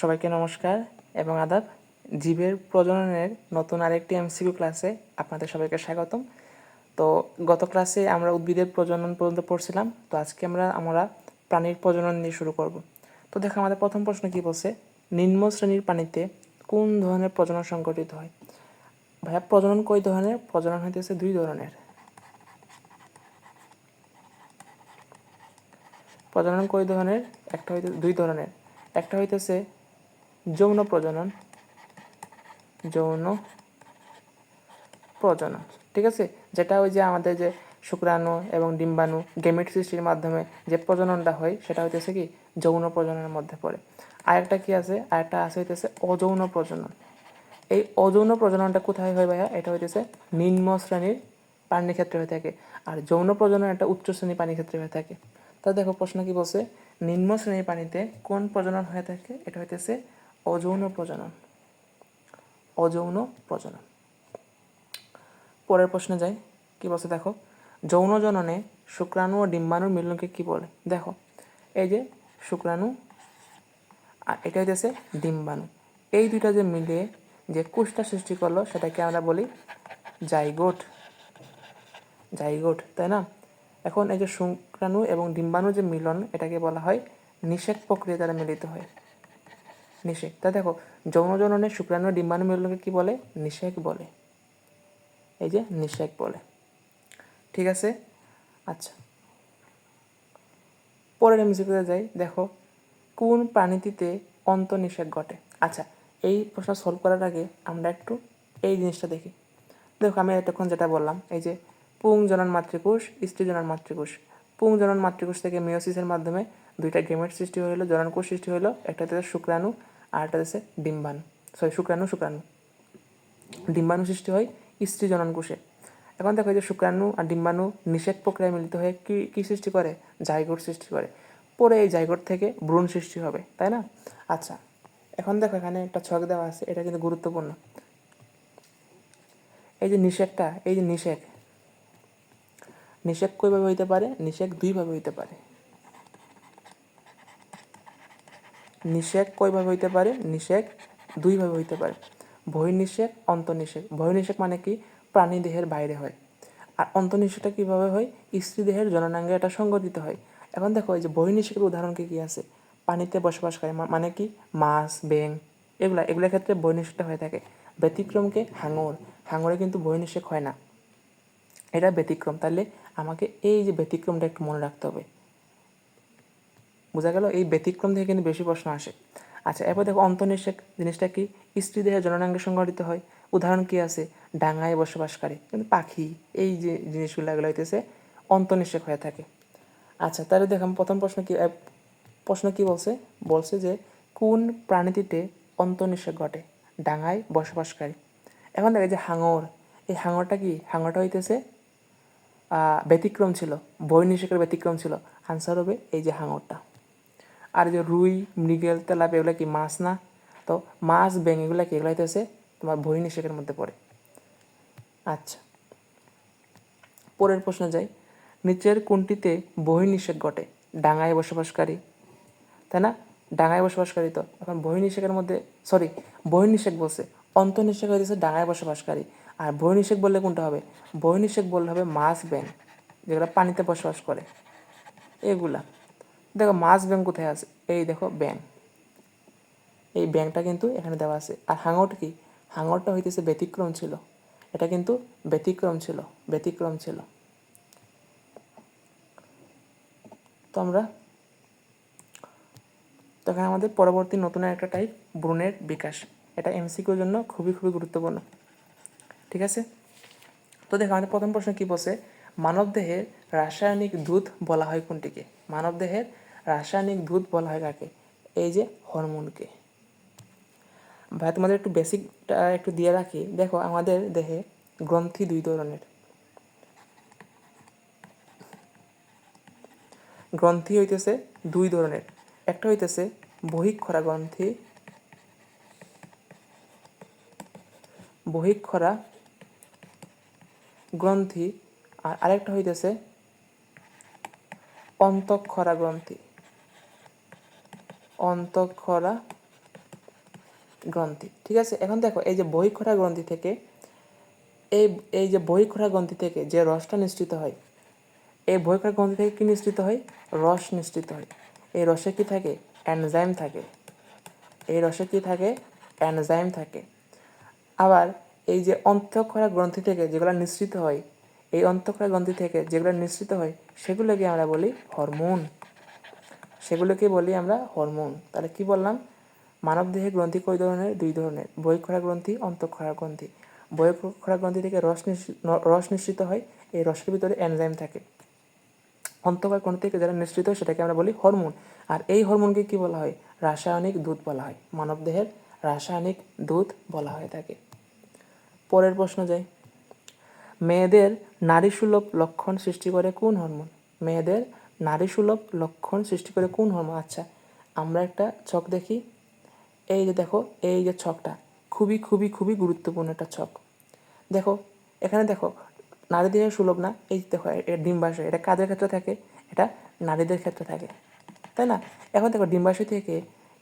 সবাইকে নমস্কার এবং আদাব। জীবের প্রজননের নতুন আরেকটি এমসিকিউ ক্লাসে আপনাদের সবাইকে স্বাগতম। তো গত ক্লাসে আমরা উদ্ভিদের প্রজনন পর্যন্ত পড়ছিলাম। তো আজকে আমরা আমরা প্রাণীর প্রজনন নিয়ে শুরু করব। তো দেখো আমাদের প্রথম প্রশ্ন কি বলছে? নিম্ন শ্রেণির পানিতে কোন ধরনের প্রজনন সংঘটিত হয়? ভাইয়া, প্রজনন কই ধরনের? প্রজনন হইতেছে দুই ধরনের। প্রজনন কই ধরনের? একটা হইতে, দুই ধরনের। একটা হইতেছে যৌন প্রজনন। যৌন প্রজনন, ঠিক আছে? যেটা ওই যে আমাদের যে শুক্রাণু এবং ডিম্বাণু গেমেট সৃষ্টির মাধ্যমে যে প্রজননটা হয়, সেটা হইতেছে কি? যৌন প্রজননের মধ্যে পড়ে। আরেকটা কি আছে? আরেকটা আছে হইতেছে অযৌন প্রজনন। এই অযৌন প্রজননটা কোথায় হয় ভাইয়া? এটা হইতেছে নিম্ন শ্রেণির প্রাণীর ক্ষেত্রে হয়ে থাকে। আর যৌন প্রজনন একটা উচ্চ শ্রেণির প্রাণীর ক্ষেত্রে হয়ে থাকে। তা দেখো প্রশ্ন কি বলছে? নিম্ন শ্রেণির পানিতে কোন প্রজনন হয়ে থাকে? এটা হইতেছে অযৌন প্রজনন। অযৌন প্রজনন। পরের প্রশ্নে যাই। কি বলছে দেখো? যৌন জননে শুক্রাণু ও ডিম্বাণুর মিলনকে কি বলে? দেখো, এই যে শুক্রাণু আর এটা হইতেছে ডিম্বাণু। এই দুইটা যে মিলিয়ে যে কুষ্টা সৃষ্টি করল, সেটাকে আমরা বলি জাইগোট। জাইগোট, তাই না? এখন এই যে শুক্রাণু এবং ডিম্বাণু যে মিলন, এটাকে বলা হয় নিষেক প্রক্রিয়া দ্বারা মিলিত হয়। নিষেক। তা দেখো, যৌন জননে শুক্রাণু ডিম্বাণু মিলনকে কি বলে? নিষেক বলে। এই যে নিষেক বলে। ঠিক আছে? আচ্ছা। পরের এমসিকিউতে যাই। দেখো, কোন প্রাণীটিতে অন্তনিষেক ঘটে? আচ্ছা এই প্রশ্ন সলভ করার আগে আমরা একটু এই জিনিসটা দেখি। দেখো, আমি এতক্ষণ যেটা বললাম, এই যে পুং জনন মাতৃকোষ স্ত্রী জনন মাতৃকোষ। পুং জনন মাতৃকোষ থেকে মিওসিসের মাধ্যমে দুইটা গেমের সৃষ্টি হইল জননকোষ সৃষ্টি হলো একটা হচ্ছে শুক্রাণু আর একটা হচ্ছে ডিম্বাণু। সরি শুক্রাণু শুক্রাণু। ডিম্বাণু সৃষ্টি হয় স্ত্রী জননকোষে। এখন দেখো যে শুক্রাণু আর ডিম্বাণু নিষেক প্রক্রিয়ায় মিলিত হয়ে কী, কি সৃষ্টি করে? জাইগোট সৃষ্টি করে। পরে এই জাইগোট থেকে ভ্রূণ সৃষ্টি হবে, তাই না? আচ্ছা এখন দেখো এখানে একটা ছক দেওয়া আছে, এটা কিন্তু গুরুত্বপূর্ণ। এই যে নিষেকটা এই যে নিষেক নিষেক কইভাবে হইতে পারে? নিষেক দুইভাবে হইতে পারে। নিষেক কয়ভাবে হইতে পারে? নিষেক দুইভাবে হইতে পারে। বহির্নিষেক অন্তর্নিষেক বহির্নিষেক মানে কি? প্রাণী দেহের বাইরে হয়। আর অন্তর্নিষেকটা কীভাবে হয়? স্ত্রী দেহের জননাঙ্গে এটা সংগঠিত হয়। এখন দেখো, এই যে বহির্নিষেকের উদাহরণ কি কি আছে? পানিতে বসবাসকারী মা- মানে কি? মাছ ব্যাং এগুলা এগুলোর ক্ষেত্রে বহির্নিষেকটা হয়ে থাকে। ব্যতিক্রমকে হাঙর। হাঙরে কিন্তু বহির্নিষেক হয় না। এটা ব্যতিক্রম। তাহলে আমাকে এই যে ব্যতিক্রমটা একটু মনে রাখতে হবে। বোঝা গেল এই ব্যতিক্রম থেকে কিন্তু বেশি প্রশ্ন আসে। আচ্ছা এরপর দেখো অন্তর্নিষেক জিনিসটা কি? স্ত্রী দেহে জননাঙ্গে সংগঠিত হয়। উদাহরণ কি আছে? ডাঙায় বসবাসকারী। কিন্তু পাখি, এই যে জিনিসগুলো এগুলো হইতেছে অন্তর্নিষেক হয়ে থাকে। আচ্ছা তাহলে দেখলাম প্রথম প্রশ্ন কি প্রশ্ন কি বলছে? বলছে যে কোন প্রাণীটিতে অন্তর্নিষেক ঘটে? ডাঙায় বসবাসকারী। এখন দেখে যে হাঙর, এই হাঙরটা কি? হাঙরটা হইতেছে ব্যতিক্রম ছিল বহির্নিষেকের ব্যতিক্রম ছিল। আনসার হবে এই যে হাঙরটা। আর যে রুই, মৃগেল, তেলাপ, এগুলো কি মাছ না? তো মাছ ব্যাং এগুলো কি এগুলো হইতেছে? তোমার বহির্নিষেকের মধ্যে পড়ে। আচ্ছা। পরের প্রশ্ন যাই। নিচের কোনটিতে বহির্নিষেক ঘটে? ডাঙায় বসবাসকারী। তাই না? ডাঙায় বসবাসকারী তো। এখন বহির্নিষেকের মধ্যে সরি বহির্নিষেক বলছে। অন্তর্নিষেক হইতেছে, ডাঙায় বসবাসকারী। আর বহির্নিষেক বললে কোনটা হবে? বহির্নিষেক বললে হবে মাছ ব্যাং যেগুলো পানিতে বসবাস করে। এগুলা। দেখো মাছ ব্যাং কোথায় আছে? এই দেখো ব্যাং এই ব্যাংটা কিন্তু এখানে দেওয়া আছে। আর হাঙরটা কি? হাঙরটা হইতেছে ব্যতিক্রম ছিল। এটা কিন্তু ব্যতিক্রম ছিল ব্যতিক্রম ছিল। তো আমরা তখন আমাদের পরবর্তী নতুন একটা টাইপ ভ্রূণের বিকাশ। এটা এমসিকিউর জন্য খুবই খুবই গুরুত্বপূর্ণ। ঠিক আছে? তো দেখো আমাদের প্রথম প্রশ্ন কি বলছে? মানবদেহের রাসায়নিক দুধ বলা হয় কোনটিকে? মানবদেহের রাসায়নিক দুধ বলা হয় কাকে এই যে হরমোনকে। ভাই, তোমাদের একটু বেসিকটা একটু দিয়ে রাখি। দেখো, আমাদের দেহে গ্রন্থি দুই ধরনের। গ্রন্থি হইতেছে দুই ধরনের। একটা হইতেছে বহিক্ষরা গ্রন্থি বহিক্ষরা গ্রন্থি, আর আরেকটা হইতেছে অন্তঃক্ষরা গ্রন্থি অন্তঃক্ষরা গ্রন্থি ঠিক আছে, এখন দেখো, এই যে বহিঃক্ষরা গ্রন্থি থেকে, এই এই যে বহিঃক্ষরা গ্রন্থি থেকে যে রসটা নিঃসৃত হয়, এই বহিঃক্ষরা গ্রন্থি থেকে কী নিঃসৃত হয়? রস নিঃসৃত হয়। এই রসে কি থাকে? অ্যানজাইম থাকে। এই রসে কি থাকে? অ্যানজাইম থাকে। আবার এই যে অন্তঃক্ষরা গ্রন্থি থেকে যেগুলো নিঃসৃত হয় এই অন্তঃক্ষরা গ্রন্থি থেকে যেগুলো নিঃসৃত হয়, সেগুলোকে আমরা বলি হরমোন। সেগুলোকে বলি আমরা হরমোন। তাহলে কি বললাম? মানবদেহে গ্রন্থি কয় ধরনের? দুই ধরনের। বহিঃক্ষরা গ্রন্থি অন্তঃক্ষরা গ্রন্থি। বহিঃক্ষরা গ্রন্থি থেকে রস রস নিঃসৃত হয়, এই রসের ভিতরে এনজাইম থাকে। অন্তঃক্ষরা গ্রন্থি থেকে যারা নিঃসৃত হয়, সেটাকে আমরা বলি হরমোন। আর এই হরমোনকে কি বলা হয়? রাসায়নিক দুধ বলা হয়। মানবদেহের রাসায়নিক দুধ বলা হয় তাকে পরের প্রশ্ন যাই। মেয়েদের নারী সুলভ লক্ষণ সৃষ্টি করে কোন হরমোন মেয়েদের নারী সুলভ লক্ষণ সৃষ্টি করে কোন হরমোন আচ্ছা আমরা একটা ছক দেখি। এই যে দেখো, এই যে ছকটা খুবই খুবই খুবই গুরুত্বপূর্ণ একটা ছক। দেখো, এখানে দেখো, নারীদের সুলভ না? এই দেখো এটা ডিম্বাশয় এটা কাদের ক্ষেত্রে থাকে? এটা নারীদের ক্ষেত্রে থাকে, তাই না? এখন দেখো ডিম্বাশয় থেকে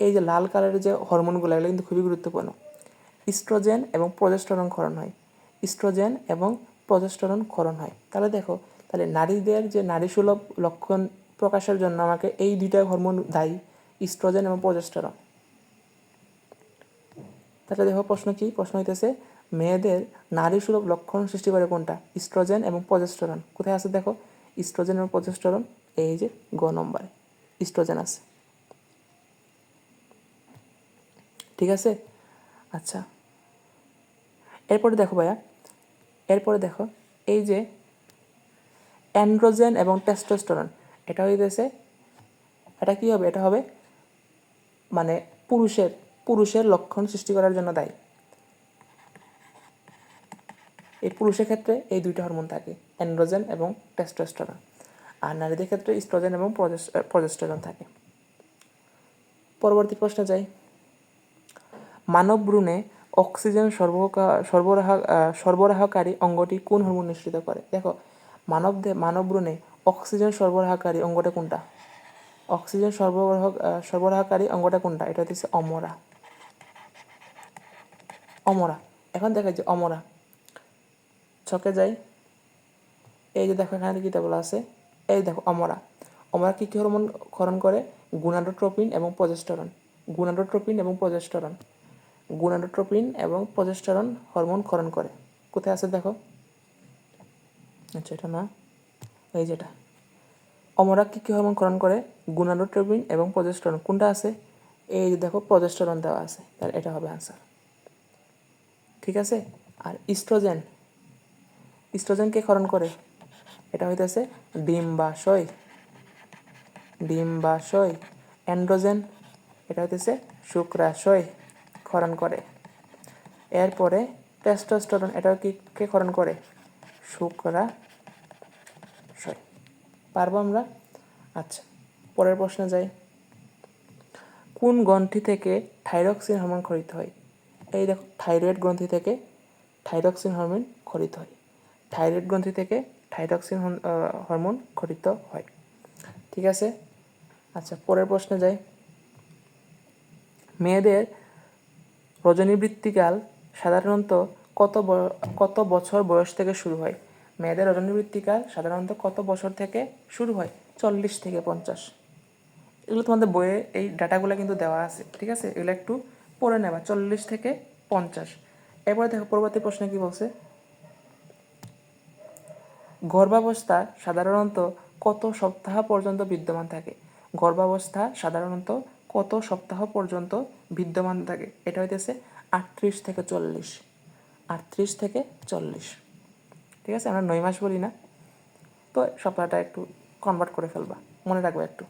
এই যে লাল কালারের যে হরমোনগুলো এগুলো কিন্তু খুবই গুরুত্বপূর্ণ। ইস্ট্রোজেন এবং প্রজেস্টেরন ক্ষরণ হয়। ইস্ট্রোজেন এবং প্রজেস্টেরন ক্ষরণ হয়। তাহলে দেখো, তাহলে নারীদের যে নারী সুলভ লক্ষণ প্রকাশের জন্য আমাকে এই দুইটা হরমোন দায়ী ইস্ট্রোজেন এবং প্রজেস্টেরন তাহলে দেখো প্রশ্ন কি? প্রশ্ন হইতেছে, মেয়েদের নারী সুলভ লক্ষণ সৃষ্টি করে কোনটা? ইস্ট্রোজেন এবং প্রজেস্টেরন কোথায় আছে দেখো? ইস্ট্রোজেন এবং প্রজেস্টেরন এই যে গ নম্বরে। ইস্ট্রোজেন আছে। ঠিক আছে? আচ্ছা। এরপরে দেখো ভাইয়া এরপরে দেখো, এই যে অ্যান্ড্রোজেন এবং টেস্টোস্টেরন, এটা হইতেছে, এটা কি হবে? এটা হবে মানে পুরুষের পুরুষের লক্ষণ সৃষ্টি করার জন্য দায়ী। এই পুরুষের ক্ষেত্রে এই দুইটা হরমোন থাকে, অ্যান্ড্রোজেন এবং টেস্টোস্টেরন। আর নারীদের ক্ষেত্রে ইস্ট্রোজেন এবং প্রজেস্টেরন থাকে। পরবর্তী প্রশ্নে যাই। মানব ভ্রূণে অক্সিজেন সরবরাহ সরবরাহকারী অঙ্গটি কোন হরমোন নিঃসৃত করে? দেখো, মানব মানব ভ্রূণে অক্সিজেন সরবরাহকারী অঙ্গটা কোনটা? অক্সিজেন সরবরাহ সরবরাহকারী অঙ্গটা কোনটা? এটা হচ্ছে অমরা। অমরা। এখন দেখা যে অমরা। ছকে যাই। এই যে দেখো এখানে কীটা বলা আছে। এই দেখো, অমরা। অমরা কী কী হরমোন ক্ষরণ করে? গুনাডোট্রোপিন এবং প্রজেস্টেরন। গুনাডোট্রোপিন এবং প্রজেস্টেরন। গুনাডোট্রোপিন এবং প্রজেস্টারন হরমোন ক্ষরণ করে। কোথায় আছে দেখো? আচ্ছা এটা না। এই যেটা। অমরা কী কী হরমোন ক্ষরণ করে? গুনাডোট্রোপিন এবং প্রজেস্টেরন। কোনটা আছে? এই যে দেখো, প্রজেস্টারন দেওয়া আছে। তাহলে এটা হবে আনসার ঠিক আছে? আর ইস্ট্রোজেন। ইস্ট্রোজেনকে ক্ষরণ করে? এটা হইতেছে ডিম্বাশয়। ডিম্বাশয়। অ্যান্ড্রোজেন। এটা হইতেছে শুক্রাশয়। ক্ষরণ করে। এরপরে টেস্টোস্টেরন এটাও কি, কে ক্ষরণ করে? শুক্রাশয় পারব আমরা? আচ্ছা পরের প্রশ্নে যাই। কোন গ্রন্থি থেকে থাইরক্সিন হরমোন খরিত হয়? এই দেখো থাইরয়েড গ্রন্থি থেকে থাইরক্সিন হরমোন খরিত হয়। থাইরয়েড গ্রন্থি থেকে থাইরক্সিন হরমোন খরিত হয়। ঠিক আছে? আচ্ছা পরের প্রশ্নে যাই। মেয়েদের রজনীবৃত্তিকাল সাধারণত কত কত বছর বয়স থেকে শুরু হয়? মেয়েদের রজনীবৃত্তিকাল সাধারণত কত বছর থেকে শুরু হয়? চল্লিশ থেকে পঞ্চাশ। এগুলো তোমাদের বইয়ে এই ডাটাগুলো কিন্তু দেওয়া আছে, ঠিক আছে? এগুলো একটু পড়ে নেবা, চল্লিশ থেকে পঞ্চাশ। এরপরে দেখো, পরবর্তী প্রশ্নে কি বলছে? গর্ভাবস্থা সাধারণত কত সপ্তাহ পর্যন্ত বিদ্যমান থাকে? গর্ভাবস্থা সাধারণত কত সপ্তাহ পর্যন্ত বিদ্যমান থাকে? এটা হইতেছে আটত্রিশ থেকে চল্লিশ। আটত্রিশ থেকে চল্লিশ। ঠিক আছে? আমরা নয় মাস বলি না। তো সপ্তাহটা একটু কনভার্ট করে ফেলবা। মনে রাখবে একটু।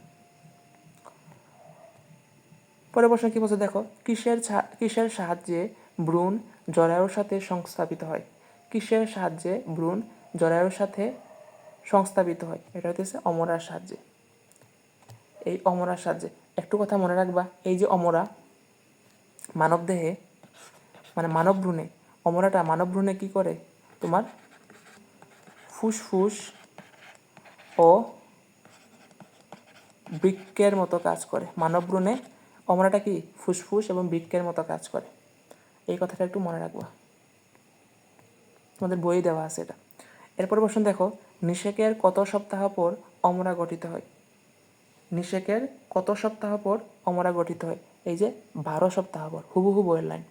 পরের প্রশ্ন কী বলছে? দেখো, কিসের কিসের সাহায্যে ভ্রূণ জরায়ুর সাথে সংস্থাপিত হয়? কিসের সাহায্যে ভ্রূণ জরায়ুর সাথে সংস্থাপিত হয়? এটা হইতেছে অমরার সাহায্যে। এই অমরার সাহায্যে একটু কথা মনে রাখবা, এই যে অমরা মানবদেহে মানে মানব ভ্রূণে, অমরাটা মানব ভ্রূণে কি করে? তোমার ফুসফুস ও বৃক্কের মতো কাজ করে। মানব ভ্রূণে অমরাটা কি? ফুসফুস এবং বৃক্কের মতো কাজ করে। এই কথাটা একটু মনে রাখবা। তোমাদের বই দেওয়া আছে এটা। এরপর প্রশ্ন দেখো, নিষেকের কত সপ্তাহ পর অমরা গঠিত হয়? নিষেকের কত সপ্তাহ পর অমরা গঠিত হয়? এই যে বারো সপ্তাহ পর, হুবহু বইয়ের লাইন।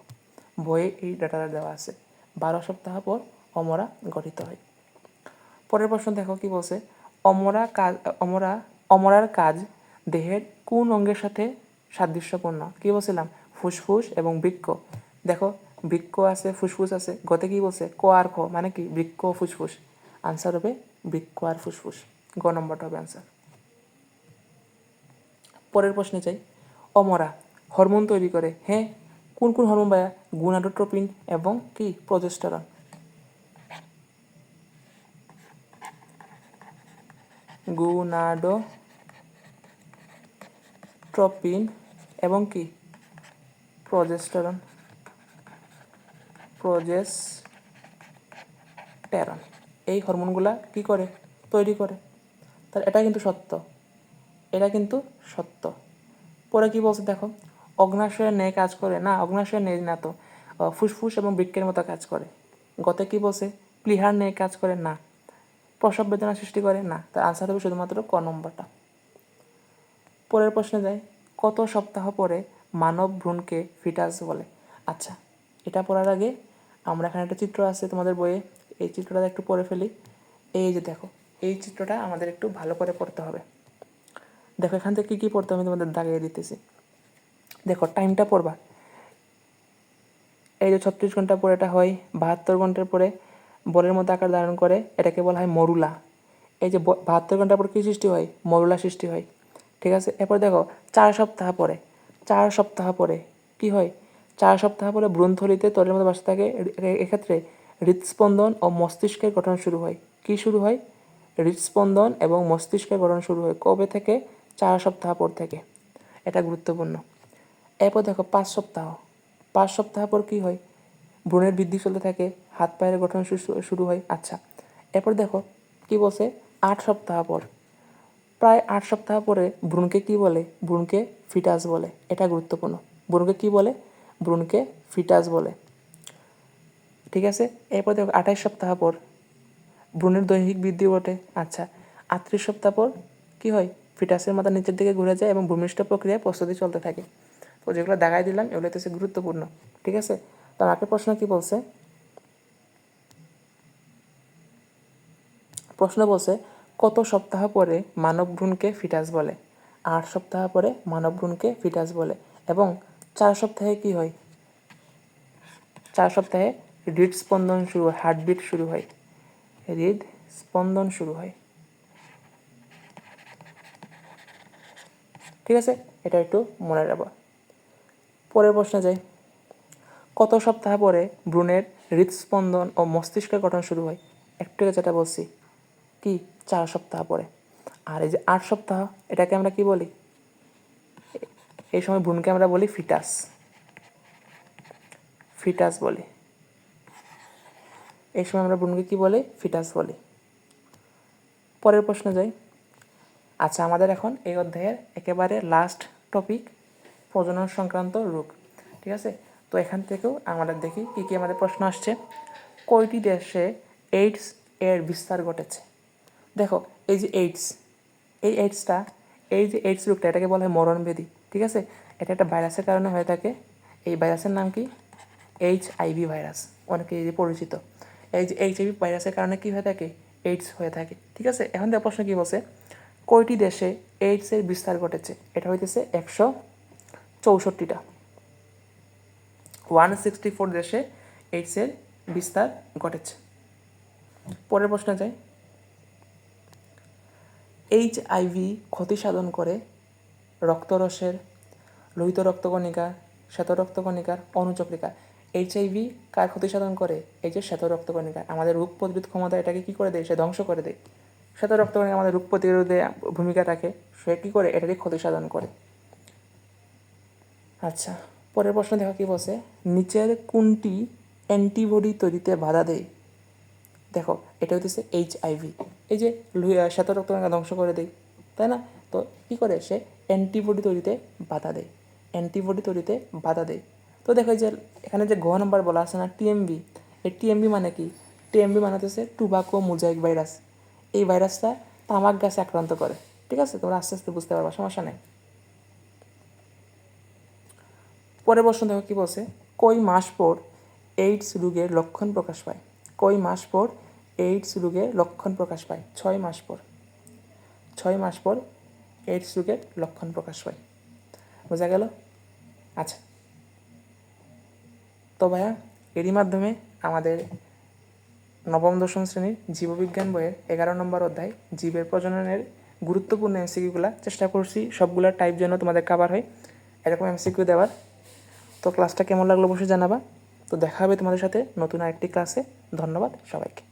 বইয়ে এই ডাটাটা দেওয়া আছে। বারো সপ্তাহ পর অমরা গঠিত হয়। পরের প্রশ্ন দেখো কি বলছে? অমরা কাজ, অমরা, অমরার কাজ দেহের কোন অঙ্গের সাথে সাদৃশ্যপূর্ণ? কি বলছিলাম? ফুসফুস এবং বৃক্ক। দেখো বৃক্ষ আছে, ফুসফুস আছে। গতে কি বলছে? ক আর খ। মানে কি? বৃক্ষ ফুসফুস। আনসার হবে বৃক্ক আর ফুসফুস। গ নম্বরটা হবে আনসার পরের প্রশ্নে চাই অমরা, হরমোন তৈরি করে। হ্যাঁ কোন কোন হরমোন ভাইয়া গুনাডোট্রোপিন এবং কি? প্রজেস্টেরন। গুনাডো ট্রপিন এবং কি? প্রজেস্টেরন। প্রজেস্টেরন। এই হরমোনগুলা কি করে? তৈরি করে। তাহলে এটা কিন্তু সত্য। এটা কিন্তু সত্য। পরে কি বলছে দেখো? অগ্নাশয়ের ন্যায় কাজ করে। না, অগ্নাশয়ের ন্যায় না তো। ফুসফুস এবং বৃক্ষের মতো কাজ করে। গতে কি বলছে? প্লিহার ন্যায় কাজ করে না। প্রসব বেদনা সৃষ্টি করে না। তার আনসার হবে শুধুমাত্র ক নম্বরটা। পরের প্রশ্নে যাই। কত সপ্তাহ পরে মানব ভ্রূণকে ফিটাস বলে। আচ্ছা এটা পড়ার আগে আমরা এখানে একটা চিত্র আছে তোমাদের বইয়ে। এই চিত্রটা একটু পড়ে ফেলি। এই যে দেখো, এই চিত্রটা আমাদের একটু ভালো করে পড়তে হবে। দেখো, এখান থেকে কী কী পড়তে আমি তোমাদের দাগিয়ে দিতেছি। দেখো টাইমটা পড়বা। এই যে ছত্রিশ ঘণ্টা পরে এটা হয়, বাহাত্তর ঘণ্টার পরে বলের মধ্যে আকার ধারণ করে, এটাকে বলা হয় মরুলা। এই যে বাহাত্তর ঘণ্টা পর কী সৃষ্টি হয়? মরুলা সৃষ্টি হয়। ঠিক আছে? এরপর দেখো, চার সপ্তাহ পরে, চার সপ্তাহ পরে কি হয়? চার সপ্তাহ পরে ভ্রূণথলিতে তলের মধ্যে বাসা থাকে এক্ষেত্রে হৃদস্পন্দন ও মস্তিষ্কের গঠন শুরু হয়। কি শুরু হয়? হৃদস্পন্দন এবং মস্তিষ্কের গঠন শুরু হয়। কবে থেকে? চার সপ্তাহ পর থেকে। এটা গুরুত্বপূর্ণ। এরপর দেখো পাঁচ সপ্তাহ। পাঁচ সপ্তাহ পর কি হয়? ভ্রূণের বৃদ্ধি চলতে থাকে, হাত পায়ের গঠন শুরু হয়। আচ্ছা এরপর দেখো কি বলছে? আট সপ্তাহ পর। প্রায় আট সপ্তাহ পরে ভ্রূণকে কি বলে? ভ্রূণকে ফিটাস বলে। এটা গুরুত্বপূর্ণ। ভ্রূণকে কি বলে? ভ্রূণকে ফিটাস বলে। ঠিক আছে? এরপর দেখো আঠাশ সপ্তাহ পর। ভ্রূণের দৈহিক বৃদ্ধি ঘটে। আচ্ছা আটত্রিশ সপ্তাহ পর কি হয়? ফিটাসের মাথা নিচের দিকে ঘুরে যায় এবং ভূমিষ্ঠ প্রক্রিয়ায় প্রস্তুতি চলতে থাকে। তো যেগুলো দেখাই দিলাম, এগুলো হচ্ছে গুরুত্বপূর্ণ, ঠিক আছে? তো আমাকে প্রশ্ন কি বলছে? প্রশ্ন বলছে, কত সপ্তাহ পরে মানব ভ্রূণকে ফিটাস বলে? আট সপ্তাহ পরে মানব ভ্রূণকে ফিটাস বলে। এবং চার সপ্তাহে কি হয়? চার সপ্তাহে হৃদস্পন্দন শুরু হয়, হার্টবিট শুরু হয়। হৃদ স্পন্দন শুরু হয়। ঠিক আছে? এটা একটু মনে রাখব। পরের প্রশ্নে যাই। কত সপ্তাহ পরে ভ্রূণের হৃদস্পন্দন ও মস্তিষ্কের গঠন শুরু হয়? একটু যেটা বলছি। কি? চার সপ্তাহ পরে। আর এই যে আট সপ্তাহ, এটাকে আমরা কি বলি? এই সময় ভ্রূণকে আমরা বলি ফিটাস। ফিটাস বলি। এই সময় আমরা ভ্রূণকে কি বলি? ফিটাস বলি। পরের প্রশ্ন যাই। আচ্ছা আমাদের এখন এই অধ্যায়ের একেবারে লাস্ট টপিক প্রজনন সংক্রান্ত রোগ, ঠিক আছে? তো এখান থেকেও আমাদের দেখি কী কী আমাদের প্রশ্ন আসছে। কয়টি দেশে এইডস এর বিস্তার ঘটেছে? দেখো, এই যে এইডস এই এইডসটা এই যে এইডস রোগটা, এটাকে বলা হয় মরণব্যাধি ঠিক আছে? এটা একটা ভাইরাসের কারণে হয়ে থাকে। এই ভাইরাসের নাম কি? এইচ আইভি ভাইরাস অনেকে এই যে পরিচিত। এই যে এইচ আইভি ভাইরাসের কারণে কী হয়ে থাকে? এইডস হয়ে থাকে, ঠিক আছে? এখন দেখো প্রশ্ন কী বলছে? কয়টি দেশে এইডসের বিস্তার ঘটেছে? এটা হইতেছে একশো চৌষট্টিটা। ওয়ান সিক্সটি ফোর দেশে এইডসের বিস্তার ঘটেছে। পরের প্রশ্ন যাই। এইচ আইভি ক্ষতি সাধন করে রক্তরসের, লোহিত রক্তকণিকা শ্বেত রক্তকণিকার অনুচক্রিকা এইচ আইভি কার ক্ষতি সাধন করে? এই যে শ্বেত রক্তকণিকা আমাদের রোগ প্রতিরোধ ক্ষমতা এটাকে কী করে দেয়? সে ধ্বংস করে দেয়। শ্বেত রক্তকণিকা আমাদের রোগ প্রতিরোধে ভূমিকা রাখে। সে কী করে? এটাকে ক্ষতি সাধন করে। আচ্ছা পরের প্রশ্ন দেখো কি বলছে? নিচের কোনটি অ্যান্টিবডি তৈরিতে বাধা দেয়? দেখো, এটা হচ্ছে এইচ আইভি এই যে শ্বেত রক্তকণিকা ধ্বংস করে দেয়, তাই না? তো কী করে? সে অ্যান্টিবডি তৈরিতে বাধা দেয়। অ্যান্টিবডি তৈরিতে বাধা দেয়। তো তো দেখো যে এখানে যে ঘ নম্বর বলা আছে না টিএমবি এই টিএমবি মানে কি? টিএমবি মানে হচ্ছে টুবাকো মোজাইক ভাইরাস এই ভাইরাসটা তামাক গাছে আক্রান্ত করে। ঠিক আছে? তোমরা আস্তে আস্তে বুঝতে পারবা, সমস্যা নেই। পরের প্রশ্ন দেখো কি বলছে? কই মাস পর এইডস রোগের লক্ষণ প্রকাশ পায়? কই মাস পর এইডস রোগের লক্ষণ প্রকাশ পায়? ছয় মাস পর। ছয় মাস পর এইডস রোগের লক্ষণ প্রকাশ পায়। বোঝা গেল? আচ্ছা। তো ভাইয়া, এরই মাধ্যমে আমাদের নবম দশম শ্রেণির জীববিজ্ঞান বইয়ের এগারো নম্বর অধ্যায় জীবের প্রজননের গুরুত্বপূর্ণ এমসিকিউগুলা চেষ্টা করছি। সবগুলা টাইপ যেন তোমাদের কাভার হয়। এরকম এমসিকিউ দেওয়ার। তো ক্লাসটা কেমন লাগল অবশ্যই জানাবা। তো দেখা হবে তোমাদের সাথে নতুন আরেকটি ক্লাসে ধন্যবাদ সবাইকে।